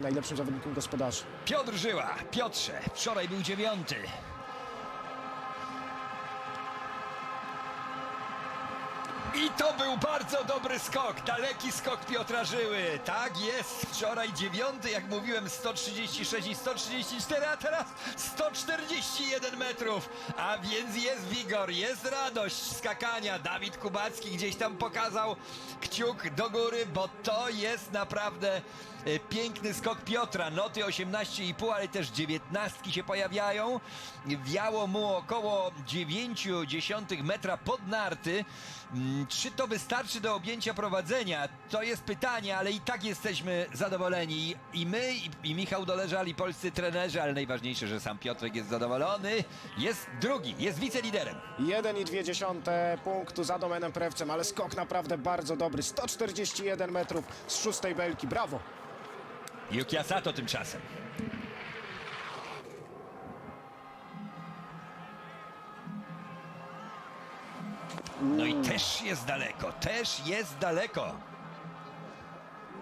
najlepszym zawodnikiem gospodarzy. Piotr Żyła. Piotrze, wczoraj był dziewiąty. I to był bardzo dobry skok, daleki skok Piotra Żyły. Tak jest, wczoraj dziewiąty, jak mówiłem, 136 i 134, a teraz 141 metrów. A więc jest wigor, jest radość skakania. Dawid Kubacki gdzieś tam pokazał kciuk do góry, bo to jest naprawdę piękny skok Piotra. Noty 18,5, ale też 19 się pojawiają. Wiało mu około 0,9 metra pod narty. Mm, Czy to wystarczy do objęcia prowadzenia? To jest pytanie, ale i tak jesteśmy zadowoleni. I my, i, Michał Doleżal, i polscy trenerzy, ale najważniejsze, że sam Piotrek jest zadowolony. Jest drugi, jest wiceliderem. 1,2 punktu za Domenem Prewcem, ale skok naprawdę bardzo dobry. 141 metrów z szóstej belki. Brawo! Yuki Asato tymczasem. No i też jest daleko, też jest daleko.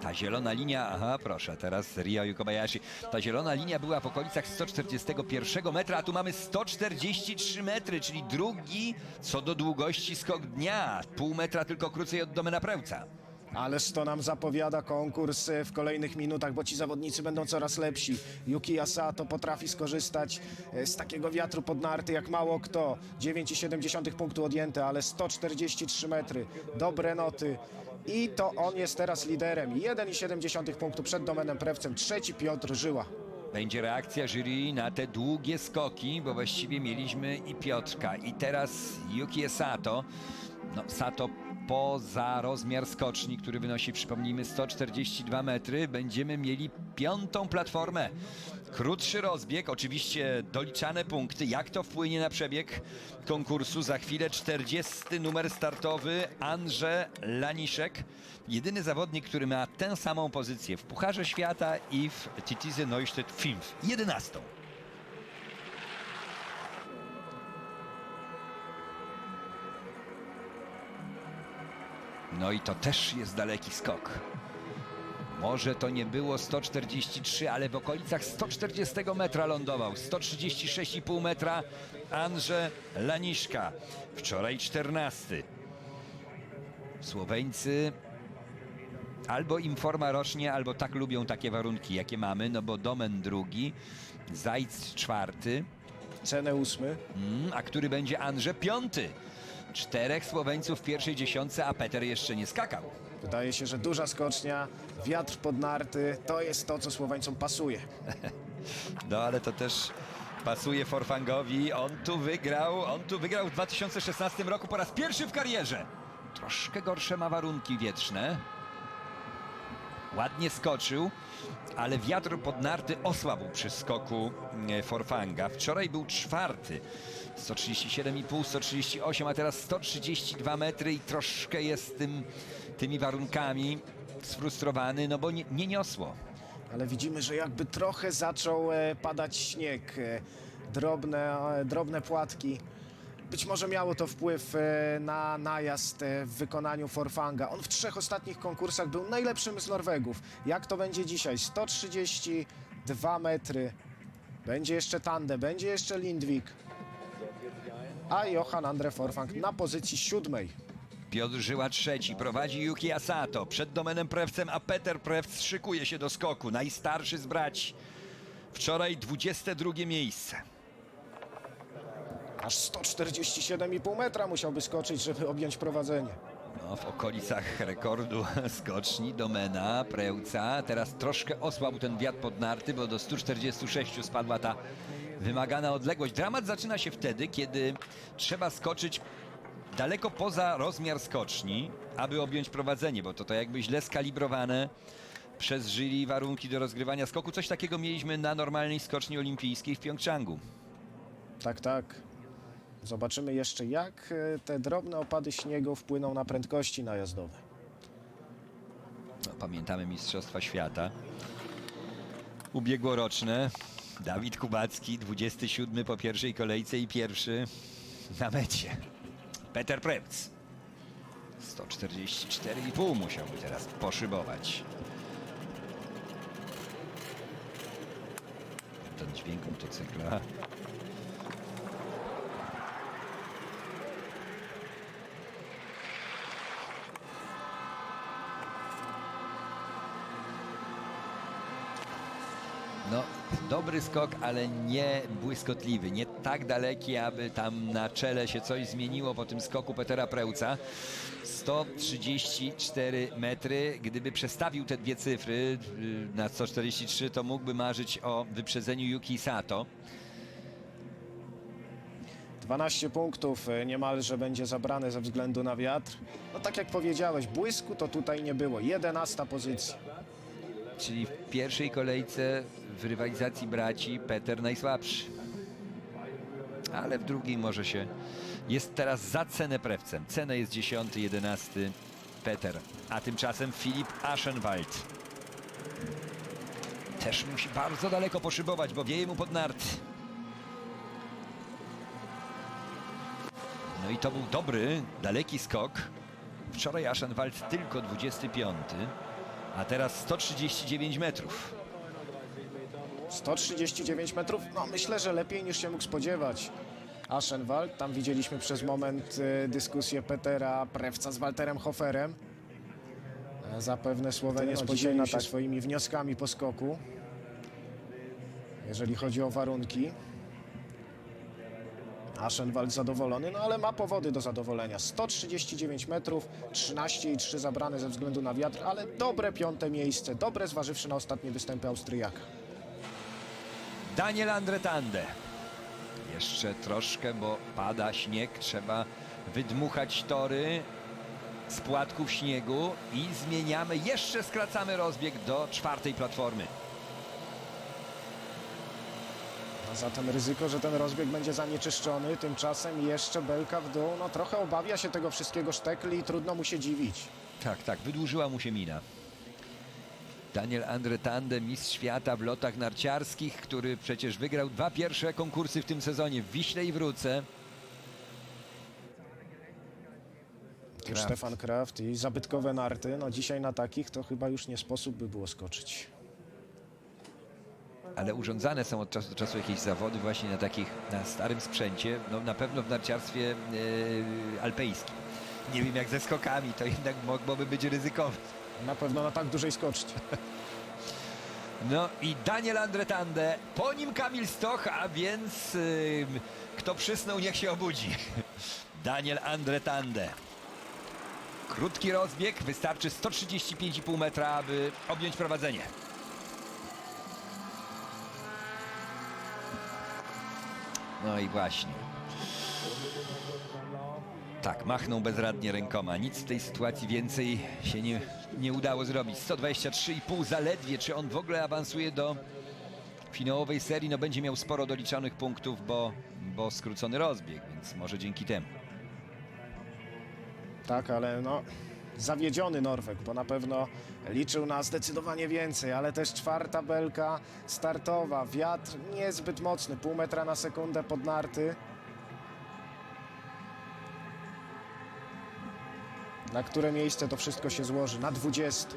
Ta zielona linia, aha, proszę, teraz Ryo Kobayashi. Ta zielona linia była w okolicach 141 metra, a tu mamy 143 metry, czyli drugi co do długości skok dnia. Pół metra tylko krócej od domena Prełca. Ależ to nam zapowiada konkurs w kolejnych minutach, bo ci zawodnicy będą coraz lepsi. Yuki Asato potrafi skorzystać e, z takiego wiatru pod narty jak mało kto. 9,7 punktu odjęte, ale 143 metry. Dobre noty. I to on jest teraz liderem. 1,7 punktu przed Domenem Prewcem. Trzeci Piotr Żyła. Będzie reakcja jury na te długie skoki, bo właściwie mieliśmy i Piotrka, i teraz Yuki Sato. No, Sato poza rozmiar skoczni, który wynosi, przypomnijmy, 142 metry, będziemy mieli piątą platformę. Krótszy rozbieg, oczywiście doliczane punkty. Jak to wpłynie na przebieg konkursu? Za chwilę 40 numer startowy Andrze Laniszek. Jedyny zawodnik, który ma tę samą pozycję w Pucharze Świata i w Titize Neustadt Films. 11. No i to też jest daleki skok. Może to nie było 143, ale w okolicach 140 metra lądował. 136,5 metra Andrze Laniszka. Wczoraj 14. Słoweńcy albo im forma rocznie, albo tak lubią takie warunki, jakie mamy, no bo Domen drugi, Zajc czwarty, Cenę ósmy. mm, a który będzie Andrze piąty. Czterech Słoweńców w pierwszej dziesiątce, a Peter jeszcze nie skakał. Wydaje się, że duża skocznia, wiatr pod narty, to jest to, co Słoweńcom pasuje. No ale to też pasuje Forfangowi. On tu wygrał, on tu wygrał w 2016 roku po raz pierwszy w karierze. Troszkę gorsze ma warunki wietrzne. Ładnie skoczył, ale wiatr pod narty osłabł przy skoku e, Forfanga. Wczoraj był czwarty. 137,5, 138, a teraz 132 metry i troszkę jest tym, tymi warunkami sfrustrowany, no bo nie, nie niosło. Ale widzimy, że jakby trochę zaczął e, padać śnieg, e, drobne, e, drobne płatki. Być może miało to wpływ e, na najazd e, w wykonaniu Forfanga. On w trzech ostatnich konkursach był najlepszym z Norwegów. Jak to będzie dzisiaj? 132 metry. Będzie jeszcze Tande, będzie jeszcze Lindvik. A Johan Andre Forfang na pozycji siódmej. Piotr Żyła trzeci, prowadzi Yuki Asato przed Domenem Prewcem, a Peter Prewc szykuje się do skoku. Najstarszy z braci. Wczoraj 22 miejsce. Aż 147,5 metra musiałby skoczyć, żeby objąć prowadzenie. No, w okolicach rekordu skoczni Domena Prewca. Teraz troszkę osłabł ten wiatr pod narty, bo do 146 spadła ta wymagana odległość. Dramat zaczyna się wtedy, kiedy trzeba skoczyć daleko poza rozmiar skoczni, aby objąć prowadzenie, bo to to jakby źle skalibrowane przez jury warunki do rozgrywania skoku. Coś takiego mieliśmy na normalnej skoczni olimpijskiej w Pjongczangu. Tak, tak. Zobaczymy jeszcze, jak e, te drobne opady śniegu wpłyną na prędkości najazdowe. No, pamiętamy Mistrzostwa Świata. Ubiegłoroczne. Dawid Kubacki, 27 po pierwszej kolejce i pierwszy na mecie. Peter Prewc. 144,5 musiałby teraz poszybować. ten dźwięk motocykla. No, dobry skok, ale nie błyskotliwy, nie tak daleki, aby tam na czele się coś zmieniło po tym skoku Petera Preuca. 134 metry. Gdyby przestawił te dwie cyfry y, na 143, to mógłby marzyć o wyprzedzeniu Yuki Sato. 12 punktów e, niemalże będzie zabrane ze względu na wiatr. No tak jak powiedziałeś, błysku to tutaj nie było. 11 pozycja. Czyli w pierwszej kolejce w rywalizacji braci Peter najsłabszy. Ale w drugiej może się. Jest teraz za cenę prewcem. Cena jest 10, 11 Peter. A tymczasem Filip Aschenwald. Też musi bardzo daleko poszybować, bo wieje mu pod narty. No i to był dobry, daleki skok. Wczoraj Aschenwald tylko 25, a teraz 139 metrów. 139 metrów, no myślę, że lepiej niż się mógł spodziewać. Aschenwald, tam widzieliśmy przez moment e, dyskusję Petera Prewca z Walterem Hoferem. E, Zapewne Słowenie No, dzisiaj się tak- swoimi wnioskami po skoku, jeżeli chodzi o warunki. Aschenwald zadowolony, no ale ma powody do zadowolenia. 139 metrów, 13,3 zabrane ze względu na wiatr, ale dobre piąte miejsce, dobre zważywszy na ostatnie występy Austriaka. Daniel Andretande. Jeszcze troszkę, bo pada śnieg. Trzeba wydmuchać tory z płatków śniegu i zmieniamy, jeszcze skracamy rozbieg do czwartej platformy. A zatem ryzyko, że ten rozbieg będzie zanieczyszczony, tymczasem jeszcze belka w dół, no trochę obawia się tego wszystkiego sztekli i trudno mu się dziwić. Tak, tak, wydłużyła mu się mina. Daniel Andretande, mistrz świata w lotach narciarskich, który przecież wygrał dwa pierwsze konkursy w tym sezonie w Wiśle i Wróce. Kraft. Stefan Kraft i zabytkowe narty, no dzisiaj na takich to chyba już nie sposób by było skoczyć. Ale urządzane są od czasu do czasu jakieś zawody właśnie na takich, na starym sprzęcie, no na pewno w narciarstwie e, alpejskim. Nie wiem jak ze skokami, to jednak mogłoby być ryzykowne. Na pewno na tak dużej skoczcie. No i Daniel Andretande, po nim Kamil Stoch, a więc y, kto przysnął niech się obudzi. Daniel Andretande. Krótki rozbieg, wystarczy 135,5 metra, aby objąć prowadzenie. No i właśnie. Tak, machnął bezradnie rękoma. Nic w tej sytuacji więcej się nie, nie udało zrobić. 123,5 zaledwie. Czy on w ogóle awansuje do finałowej serii? No będzie miał sporo doliczonych punktów, bo, bo skrócony rozbieg, więc może dzięki temu. Tak, ale no zawiedziony Norweg, bo na pewno liczył na zdecydowanie więcej, ale też czwarta belka startowa, wiatr niezbyt mocny, pół metra na sekundę pod narty. Na które miejsce to wszystko się złoży? Na 20.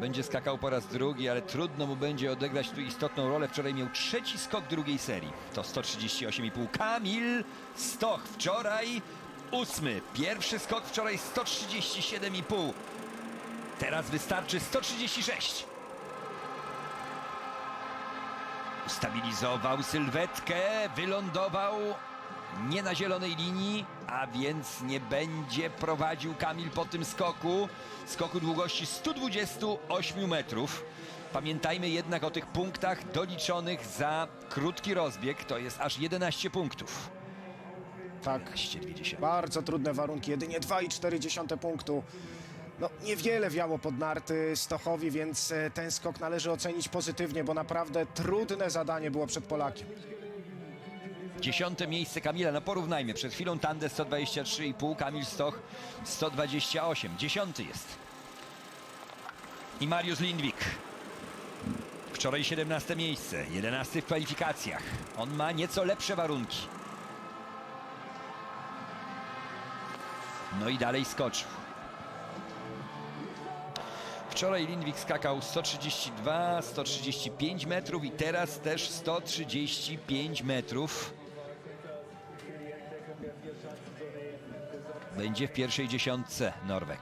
Będzie skakał po raz drugi, ale trudno mu będzie odegrać tu istotną rolę. Wczoraj miał trzeci skok drugiej serii. To 138,5. Kamil Stoch wczoraj ósmy. Pierwszy skok wczoraj 137,5. Teraz wystarczy 136. Ustabilizował sylwetkę, wylądował nie na zielonej linii, a więc nie będzie prowadził Kamil po tym skoku. Skoku długości 128 metrów. Pamiętajmy jednak o tych punktach doliczonych za krótki rozbieg. To jest aż 11 punktów. Tak, 220. Bardzo trudne warunki, jedynie 2,4 punktu. No, niewiele wiało pod narty Stochowi, więc e, ten skok należy ocenić pozytywnie, bo naprawdę trudne zadanie było przed Polakiem. Dziesiąte miejsce Kamila, no porównajmy. Przed chwilą Tande 123,5, Kamil Stoch 128. Dziesiąty jest. I Mariusz Lindwik. Wczoraj 17 miejsce, 11 w kwalifikacjach. On ma nieco lepsze warunki. No i dalej skoczył. Wczoraj Lindwik skakał 132, 135 metrów i teraz też 135 metrów. Będzie w pierwszej dziesiątce Norwek.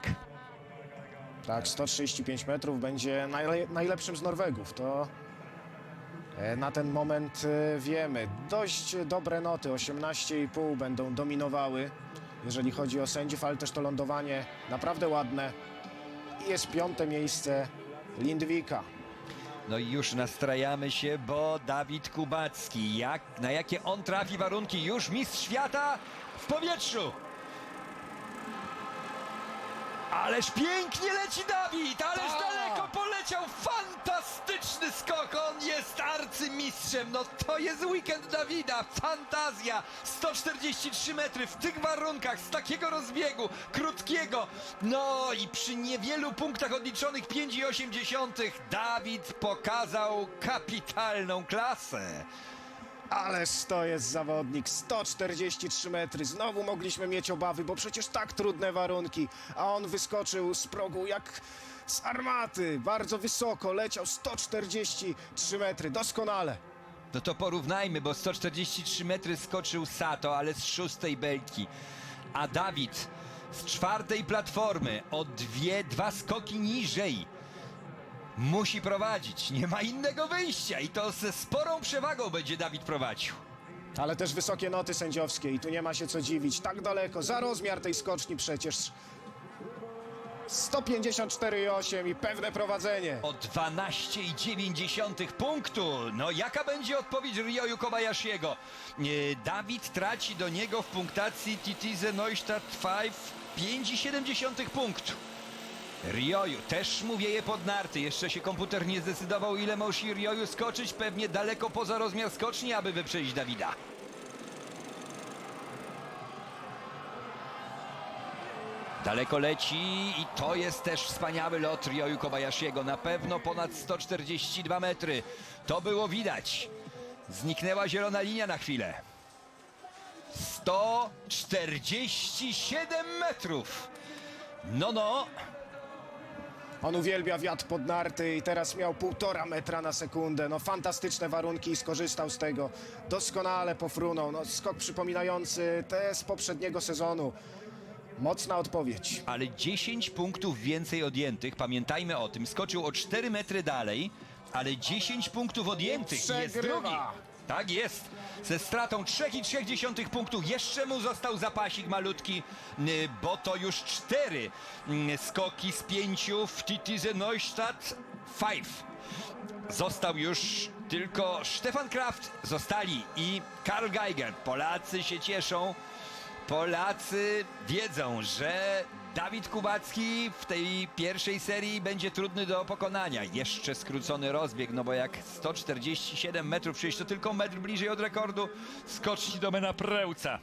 Tak, 135 metrów będzie najle najlepszym z Norwegów. To e, na ten moment e, wiemy. Dość dobre noty, 18,5 będą dominowały, jeżeli chodzi o sędziów, ale też to lądowanie naprawdę ładne. I jest piąte miejsce Lindwika. No i już nastrajamy się, bo Dawid Kubacki, jak, na jakie on trafi warunki, już mistrz świata w powietrzu. Ależ pięknie leci Dawid, ależ Tak. daleko poleciał, fantastyczny skok, on jest arcymistrzem, no to jest weekend Dawida, fantazja, 143 metry w tych warunkach, z takiego rozbiegu, krótkiego, no i przy niewielu punktach odliczonych 5,8 Dawid pokazał kapitalną klasę. Ależ to jest zawodnik, 143 metry. Znowu mogliśmy mieć obawy, bo przecież tak trudne warunki. A on wyskoczył z progu jak z armaty. Bardzo wysoko, leciał 143 metry. Doskonale. No to porównajmy, bo 143 metry skoczył Sato, ale z szóstej belki. A Dawid z czwartej platformy o dwie, dwa skoki niżej musi prowadzić. Nie ma innego wyjścia i to ze sporą przewagą będzie Dawid prowadził. Ale też wysokie noty sędziowskie i tu nie ma się co dziwić. Tak daleko, za rozmiar tej skoczni przecież. 154,8 i pewne prowadzenie. O 12,9 punktu. No jaka będzie odpowiedź Ryoyu Kobayashiego? E, Dawid traci do niego w punktacji Titize Neustadt 5 5,7 punktu. Ryoyu też mu wieje pod narty. Jeszcze się komputer nie zdecydował, ile musi Ryoyu skoczyć. Pewnie daleko poza rozmiar skoczni, aby wyprzedzić Dawida. Daleko leci i to jest też wspaniały lot Ryoyu Kobayashiego. Na pewno ponad 142 metry. To było widać. Zniknęła zielona linia na chwilę. 147 metrów. No, no. On uwielbia wiatr pod narty i teraz miał półtora metra na sekundę. No fantastyczne warunki i skorzystał z tego. Doskonale pofrunął. No, skok przypominający te z poprzedniego sezonu. Mocna odpowiedź. ale 10 punktów więcej odjętych. Pamiętajmy o tym. Skoczył o 4 metry dalej, ale 10 punktów odjętych. i Jest Przegrywa. drugi. Tak jest. Ze stratą 3,3 punktów. Jeszcze mu został zapasik malutki, y, bo to już 4 skoki z 5 w Titize Neustadt 5. Został już tylko Stefan Kraft, zostali i Karl Geiger. Polacy się cieszą. Polacy wiedzą, że Dawid Kubacki w tej pierwszej serii będzie trudny do pokonania. Jeszcze skrócony rozbieg, no bo jak 147 metrów, przecież to tylko metr bliżej od rekordu skoczni domena Prełca.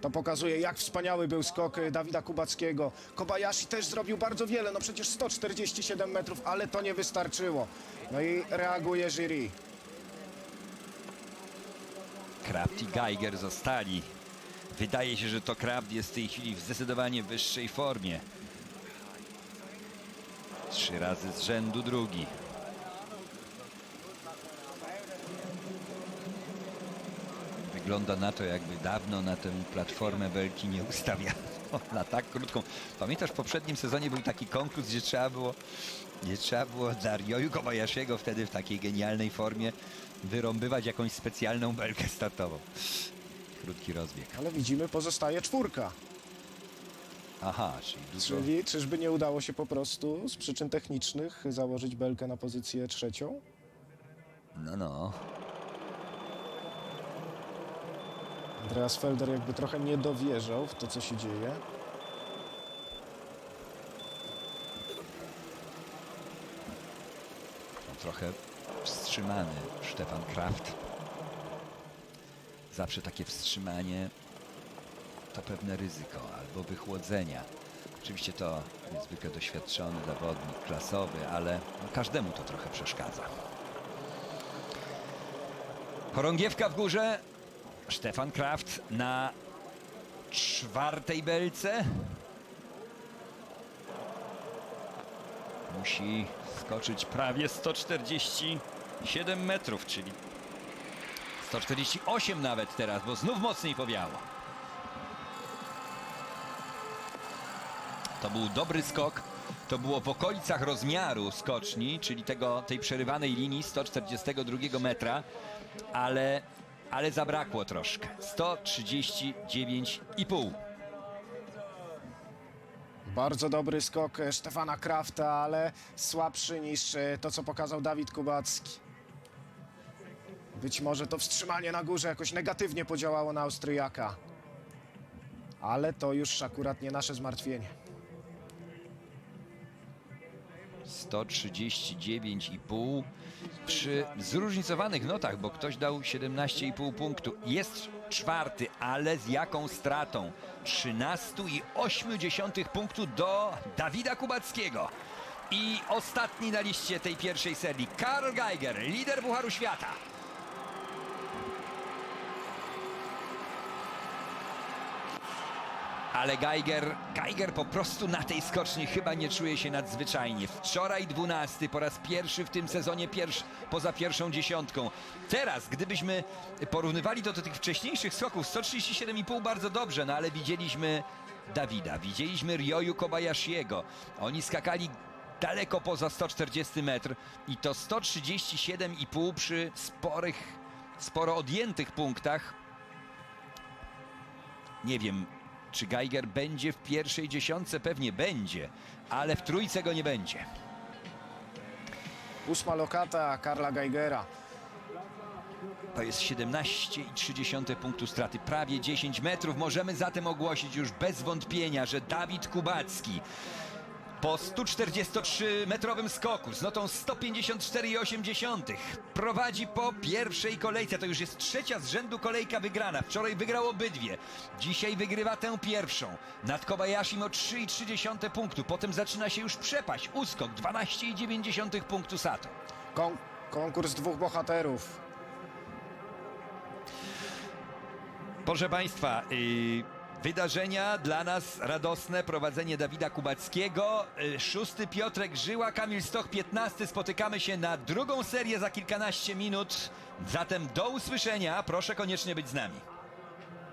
To pokazuje, jak wspaniały był skok e, Dawida Kubackiego. Kobayashi też zrobił bardzo wiele, no przecież 147 metrów, ale to nie wystarczyło. No i reaguje jury. Kraft i Geiger zostali. Wydaje się, że to Kraft jest w tej chwili w zdecydowanie wyższej formie. Trzy razy z rzędu drugi. Wygląda na to, jakby dawno na tę platformę belki nie ustawiano na tak krótką. Pamiętasz, w poprzednim sezonie był taki konkurs, gdzie trzeba było, gdzie trzeba było dla Ryoyu Kobayashiego wtedy w takiej genialnej formie wyrąbywać jakąś specjalną belkę startową. Krótki rozbieg. Ale widzimy, pozostaje czwórka. Aha, czyli dużo... Czyli czyżby nie udało się po prostu z przyczyn technicznych założyć belkę na pozycję trzecią? No, no. Andreas Felder jakby trochę nie dowierzał w to, co się dzieje. No, trochę wstrzymany Stefan Kraft. Zawsze takie wstrzymanie to pewne ryzyko albo wychłodzenia. Oczywiście to niezwykle doświadczony zawodnik, klasowy, ale no, każdemu to trochę przeszkadza. Chorągiewka w górze. Stefan Kraft na czwartej belce. Musi skoczyć prawie 147 metrów, czyli 148 nawet teraz, bo znów mocniej powiało. To był dobry skok. To było w okolicach rozmiaru skoczni, czyli tego, tej przerywanej linii 142 metra, ale, ale zabrakło troszkę. 139,5. Bardzo dobry skok e, Stefana Krafta, ale słabszy niż e, to, co pokazał Dawid Kubacki. Być może to wstrzymanie na górze jakoś negatywnie podziałało na Austriaka. Ale to już akurat nie nasze zmartwienie. 139,5 przy zróżnicowanych notach, bo ktoś dał 17,5 punktu. Jest czwarty, ale z jaką stratą? 13,8 punktu do Dawida Kubackiego. I ostatni na liście tej pierwszej serii, Karl Geiger, lider Pucharu Świata. Ale Geiger, Geiger po prostu na tej skoczni chyba nie czuje się nadzwyczajnie. Wczoraj 12 po raz pierwszy w tym sezonie pierwszy, poza pierwszą dziesiątką. Teraz, gdybyśmy porównywali to do tych wcześniejszych skoków, 137,5 bardzo dobrze, no ale widzieliśmy Dawida, widzieliśmy Ryoyu Kobayashiego. Oni skakali daleko poza 140 metr i to 137,5 przy sporych, sporo odjętych punktach nie wiem, czy Geiger będzie w pierwszej dziesiątce, pewnie będzie, ale w trójce go nie będzie. Ósma lokata Karla Geigera. To jest 17,3 punktu straty, prawie 10 metrów. Możemy zatem ogłosić już bez wątpienia, że Dawid Kubacki po 143-metrowym skoku z notą 154,8 prowadzi po pierwszej kolejce. To już jest trzecia z rzędu kolejka wygrana. Wczoraj wygrał obydwie. Dzisiaj wygrywa tę pierwszą. Nad Kobayashim o 3,3 punktu. Potem zaczyna się już przepaść. Uskok 12,9 punktu Sato. Kon konkurs dwóch bohaterów. Proszę Państwa, yy, wydarzenia dla nas radosne. Prowadzenie Dawida Kubackiego. Yy, szósty Piotrek Żyła, Kamil Stoch 15. Spotykamy się na drugą serię za kilkanaście minut. Zatem do usłyszenia. Proszę koniecznie być z nami.